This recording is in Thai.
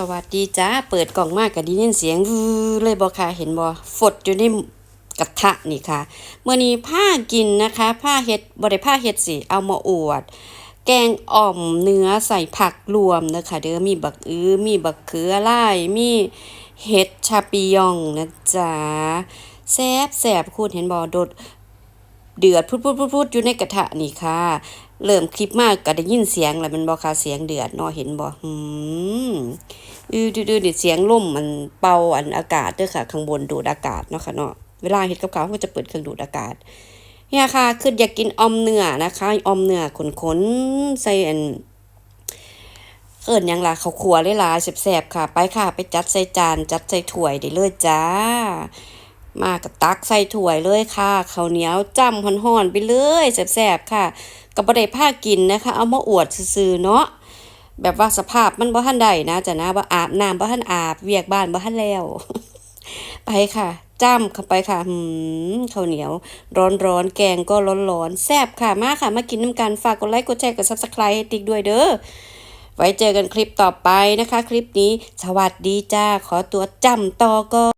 สวัสดีจ้า เปิดกล่องมากก็ด้ยินเสียงวือเลยบ่ค่ะเห็นบ่ฝดอยู่ในกระทะนี่ค่ะเมื่อนี้ผ้ากินนะคะ ผ้าเฮ็ดบ่ได้ผ้าเฮ็ดสิเอามาอวด แกงอ่อมเนื้อใส่ผักรวมนะคะเด้อมีบักอื้อมีบักเขือไลายมีเห็ดชาปิยองนะจ๊ะแซบแซบคุณเห็นบ่โดดเดือดพุดพุดพุดพุดอยู่ในกระทะนี่ค่ะ เริ่มคลิปมากก็ได้ยินเสียงแล้วมันบ่ค่ะเสียงเดือดนาะเห็นบ่หืมอือดื้อๆนี่เสียงล่มมันเป่าอันอากาศด้อค่ะ ข้างบนดูดอากาศเนาะค่ะเนาะเวลาเฮ็ดกับเขาก็จะเปิดเครื่องดูดอากาศเนี่ยค่ะคืออยากกินอมเนื้อนะคะอมเนื้อขนๆใส่อันเอิ้นหยังล่ะเขาวคั่วหลายๆแซ่บๆค่ะ ไปค่ะ ไปจัดใส่จานจัดใส่ถ้วยได้เลยจ้า มาก็ตักใส่ถ้วยเลยค่ะข้าวเหนียวจ้ำฮ้อนๆไปเลยแซ่บๆค่ะก็บ่ได้พากินนะคะ เอามาอวดซื่อๆเนาะแบบว่าสภาพมันบ่ทันได้นะจ้ะนะว่าอาบน้ำบ่ทันอาบเวียกบ้านบ่ทันแล้ว ไปค่ะจ้ำเข้าไปค่ะหืมข้าวเหนียว ร้อนๆแกงก็ร้อนๆแซ่บค่ะมาค่ะ มากินน้ำกันฝากกดไลค์กดแชร์กด Subscribe ให้ติ๊กด้วยเด้อไว้เจอกันคลิปต่อไปนะคะ คลิปนี้สวัสดีจ้าขอตัวจำต่อก่อน